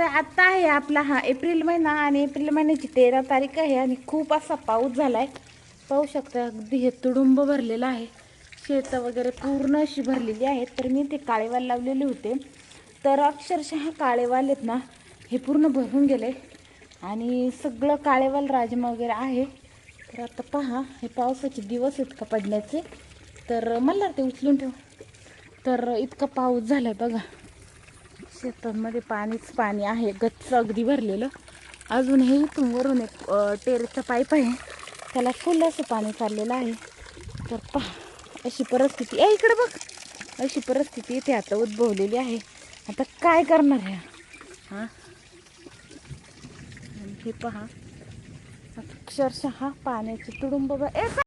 तर आत्ता आहे आपला हा एप्रिल महिना आणि एप्रिल महिन्याची तेरा तारीख आहे आणि खूप असा पाऊस झाला आहे पाहू शकता अगदी हे तुडुंब भरलेलं आहे. शेतं वगैरे पूर्ण अशी भरलेली आहेत तर मी ते काळेवाल लावलेले होते. तर अक्षरशः काळेवाल आहेत ना हे पूर्ण भरून गेले. आणि सगळं काळेवाल राजमा वगैरे आहे. तर आता पहा हे पावसाचे दिवस आहेत का पडण्याचे? तर मला ते उचलून ठेव. तर इतका पाऊस झाला आहे बघा. शेतांमध्ये पाणीच पाणी आहे. गच्च अगदी भरलेलं. अजून हे एक टेरेसचा पाईप आहे. त्याला फुल असं पाणी चाललेलं आहे. तर पहा अशी परिस्थिती. आहे इकडे बघ. अशी परिस्थिती इथे आता उद्भवलेली आहे. आता काय करणार आहे? हां? हे पहा अक्षरशः पाण्याची तुडुंब ए